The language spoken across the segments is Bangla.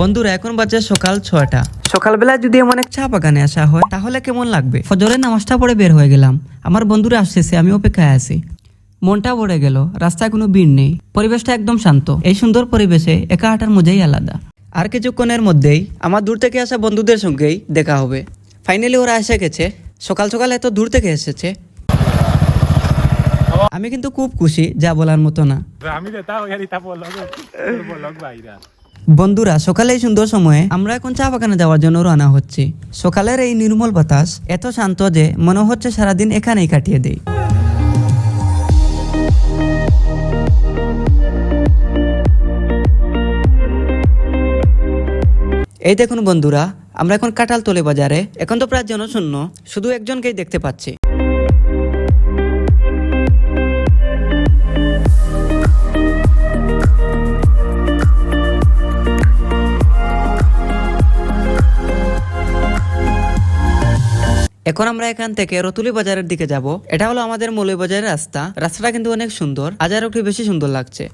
বন্ধুরা এখন বাজে সকাল ছয়টা। সকালবেলা যদি এমন এক চা বাগানে আসা হয় তাহলে কেমন লাগবে? ফজরের নামাজটা পরে বের হয়ে গেলাম। আমার বন্ধুরা আসতেছে আমি অপেক্ষায় আছি। মনটা ভরে গেল রাস্তায় কোনো ভিড় নেই। পরিবেশটা একদম শান্ত। এই সুন্দর পরিবেশে একা হাঁটার মজাই আলাদা। আর কিছুক্ষণের মধ্যেই আমার দূর থেকে আসা বন্ধুদের সঙ্গেই দেখা হবে। ফাইনালি ওরা এসে গেছে। সকাল সকাল এত দূর থেকে এসেছে। আমি কিন্তু খুব খুশি যা বলার মতো না। আমি বন্ধুরা, সকালে সুন্দর সময়ে আমরা এখন চা বাগানে যাওয়ার জন্য রওনা হচ্ছি। সকালের এই নির্মল বাতাস এত শান্ত যে মনে হচ্ছে সারাদিন এখানেই কাটিয়ে দেই। এই দেখুন বন্ধুরা, আমরা এখন কাঁঠালতলি বাজারে। এখন তো প্রায় জনশূন্য, শুধু একজনকেই দেখতে পাচ্ছি। এখন আমরা এখান থেকে রতুলি বাজারের দিকে যাব। এটা হলো আমাদের মৌলী বাজারের রাস্তা। রাস্তাটা কিন্তু অনেক সুন্দর। আজ আরও একটু বেশি সুন্দর লাগছে।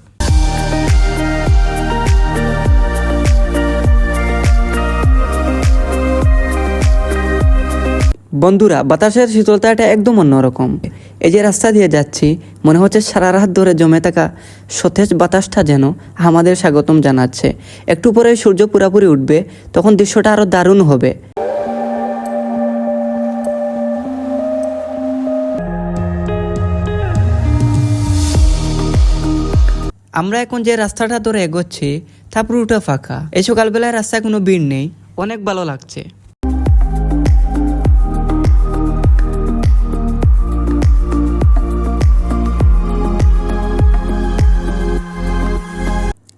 বন্ধুরা, বাতাসের শীতলতাটা একদম অন্যরকম। এই যে রাস্তা দিয়ে যাচ্ছি, মনে হচ্ছে সারা রাত ধরে জমে থাকা সতেজ বাতাসটা যেন আমাদের স্বাগতম জানাচ্ছে। একটু পরে সূর্য পুরাপুরি উঠবে, তখন দৃশ্যটা আরও দারুণ হবে। আমরা এখন যে রাস্তাটা ধরে এগোচ্ছি তা পুরোটা ফাঁকা। এই সকালবেলায় রাস্তায় কোনো ভিড় নেই। অনেক ভালো লাগছে।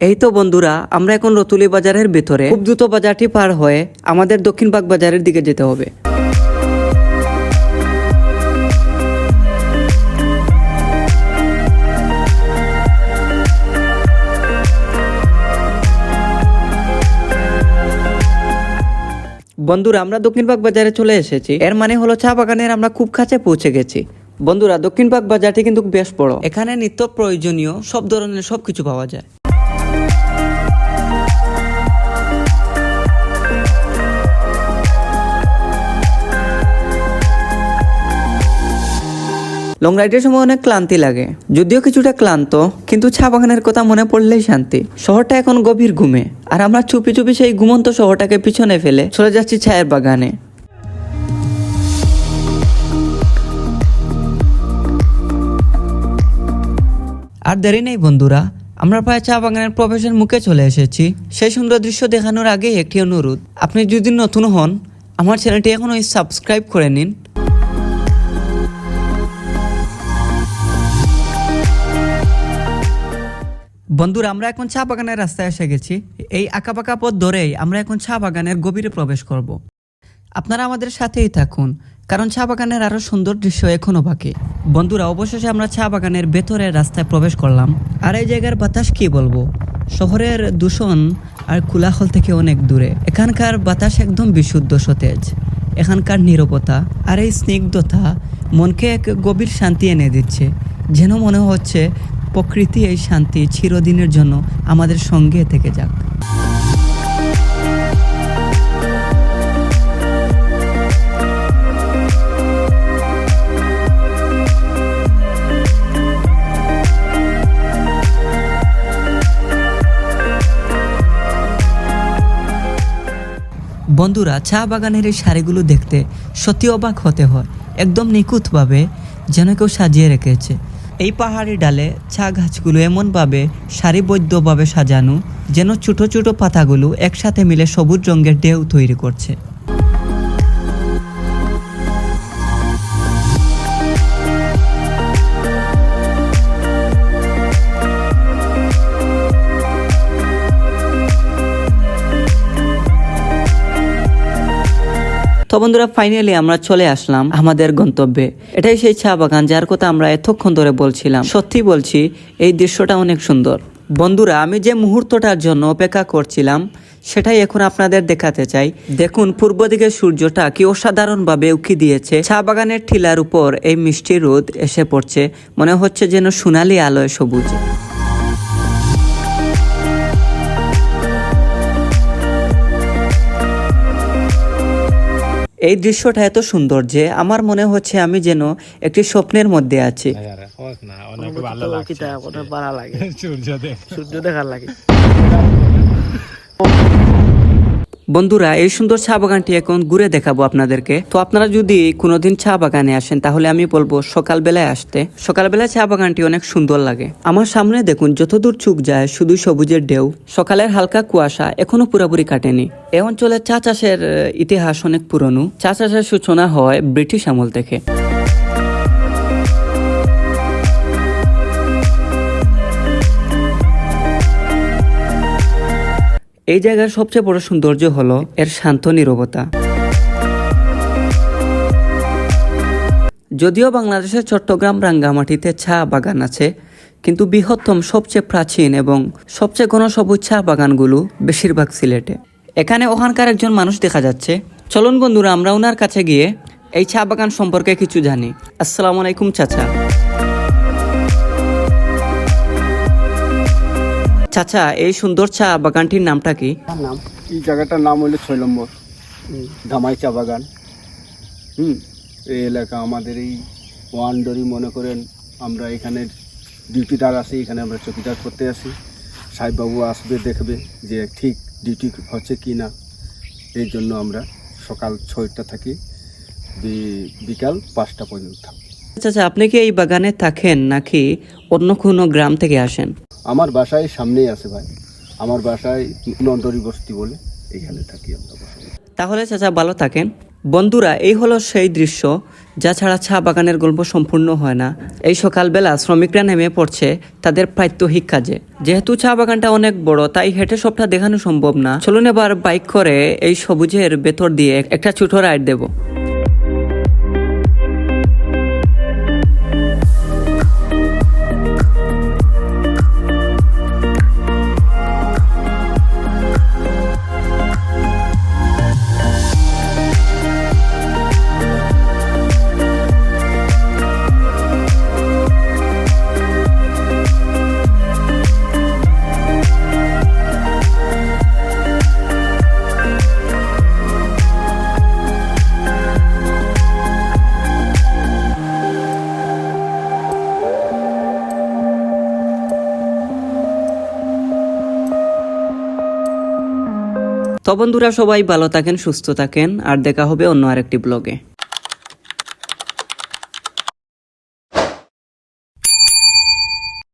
এই তো বন্ধুরা আমরা এখন রতুলি বাজারের ভেতরে। খুব দ্রুত বাজারটি পার হয়ে আমাদের দক্ষিণ বাগ বাজারের দিকে যেতে হবে। বন্ধুরা, আমরা দক্ষিণবাগ বাজারে চলে এসেছি। এর মানে হলো চা বাগানের আমরা খুব কাছে পৌঁছে গেছি। বন্ধুরা দক্ষিণবাগ বাজারটি কিন্তু বেশ বড়। এখানে নিত্য প্রয়োজনীয় সব ধরনের সবকিছু পাওয়া যায়। লং রাইডের সময় অনেক ক্লান্তি লাগে। যদিও কিছুটা ক্লান্ত, কিন্তু চা বাগানের কথা মনে পড়লেই শান্তি। শহরটা এখন গভীর ঘুমে, আর আমরা চুপি চুপি সেই ঘুমন্ত শহরটাকে পিছনে ফেলে চলে যাচ্ছি ছায়ের বাগানে। আর দেরি নেই বন্ধুরা, আমরা প্রায় চা বাগানের প্রবেশের মুখে চলে এসেছি। সেই সুন্দর দৃশ্য দেখানোর আগে একটি অনুরোধ, আপনি যদি নতুন হন, আমার চ্যানেলটি এখনও সাবস্ক্রাইব করে নিন। বন্ধুরা, আমরা এখন চা বাগানের রাস্তায় এসে গেছি। এই আঁকা আঁকাপাকা পথ ধরেই আমরা এখন চা বাগানের গভীরে প্রবেশ করব। আপনারা আমাদের সাথেই থাকুন, কারণ চা বাগানের আরও সুন্দর দৃশ্য এখনও বাকি। বন্ধুরা, অবশেষে আমরা চা বাগানের ভেতরের রাস্তায় প্রবেশ করলাম। আর এই জায়গার বাতাস কি বলব? শহরের দূষণ আর কোলাহল থেকে অনেক দূরে। এখানকার বাতাস একদম বিশুদ্ধ সতেজ। এখানকার নীরবতা আর এই স্নিগ্ধতা মনকে এক গভীর শান্তি এনে দিচ্ছে। যেন মনে হচ্ছে প্রকৃতি এই শান্তি চিরদিনের জন্য আমাদের সঙ্গে থেকে যাক। বন্ধুরা, চা বাগানের এই শাড়িগুলো দেখতে সত্যি অবাক হতে হয়। একদম নিখুঁতভাবে যেন কেউ সাজিয়ে রেখেছে। এই পাহাড়ি ডালে ছা গাছগুলো এমনভাবে সারিবদ্ধভাবে সাজানো যেন ছোট ছোট পাতাগুলো একসাথে মিলে সবুজ রঙের ঢেউ তৈরি করছে। বন্ধুরা ফাইনালি আমরা চলে আসলাম আমাদের গন্তব্যে। এটাই সেই চা বাগান যার কথা আমরা এতক্ষণ ধরে বলছিলাম। সত্যি বলছি, এই দৃশ্যটা অনেক সুন্দর। বন্ধুরা, আমি যে মুহূর্তটার জন্য অপেক্ষা করছিলাম, সেটাই এখন আপনাদের দেখাতে চাই। দেখুন, পূর্ব দিকে সূর্যটা কি অসাধারণভাবে উকি দিয়েছে। চা বাগানের টিলার উপর এই মিষ্টি রোদ এসে পড়ছে। মনে হচ্ছে যেন সোনালি আলোয় সবুজ। এই দৃশ্যটা এত সুন্দর যে আমার মনে হচ্ছে আমি যেন একটি স্বপ্নের মধ্যে আছি। সূর্য দেখার লাগে। বন্ধুরা, এই সুন্দর চা বাগানটি এখন ঘুরে দেখাবো আপনাদেরকে। তো আপনারা যদি কোনোদিন চা বাগানে আসেন, তাহলে আমি বলব সকালবেলায় আসতে। সকালবেলায় চা বাগানটি অনেক সুন্দর লাগে। আমার সামনে দেখুন, যতদূর চুক যায়, শুধু সবুজের ঢেউ। সকালের হালকা কুয়াশা এখনও পুরোপুরি কাটেনি। এ অঞ্চলের চা চাষের ইতিহাস অনেক পুরনো। চা চাষের সূচনা হয় ব্রিটিশ আমল থেকে। এই জায়গার সবচেয়ে বড় সৌন্দর্য হলো এর শান্ত নীরবতা। যদিও বাংলাদেশের চট্টগ্রাম, রাঙ্গামাটিতে চা বাগান আছে, কিন্তু বৃহত্তম, সবচেয়ে প্রাচীন এবং সবচেয়ে ঘনসবুজ চা বাগানগুলো বেশিরভাগ সিলেটে। এখানে ওখানকার একজন মানুষ দেখা যাচ্ছে। চলুন বন্ধুরা, আমরা ওনার কাছে গিয়ে এই চা বাগান সম্পর্কে কিছু জানি। আসসালামু আলাইকুম, চাচা। চাচা এই সুন্দর চা বাগানটির নামটা কি? নাম। এই জায়গাটার নাম হলো ছয় নম্বর। ধামাই চা বাগান। হুম এই এলাকা আমাদের এই ওয়ান্ডরি মনে করেন আমরা এখানে ডিউটিদার আছি এখানে আমরা চকিদার করতে আসি সাহেববাবু আসবে দেখবে যে ঠিক ডিউটি হচ্ছে কি না। এই জন্য আমরা সকাল ছয়টা থাকি বিকাল পাঁচটা পর্যন্ত থাকি। চাচা আপনি কি এই বাগানে থাকেন নাকি অন্য কোনো গ্রাম থেকে আসেন? আমার বাসায় সামনেই আছে ভাই। আমার বাসায় নন্দরি বস্তি বলে এখানে থাকি আমরা তাহলে চাচা ভালো থাকেন। বন্ধুরা, এই হলো সেই দৃশ্য, যা ছাড়া চা বাগানের গল্প সম্পূর্ণ হয় না। এই সকালবেলা শ্রমিকরা নেমে পড়ছে তাদের প্রাত্যহিক কাজে। যেহেতু চা বাগানটা অনেক বড়, তাই হেঁটে সবটা দেখানো সম্ভব না। চলুন এবার বাইক করে এই সবুজের ভেতর দিয়ে একটা ছোট রাইড দেব। তো বন্ধুরা সবাই ভালো থাকেন সুস্থ থাকেন। আর দেখা হবে অন্য আরেকটি ব্লগে।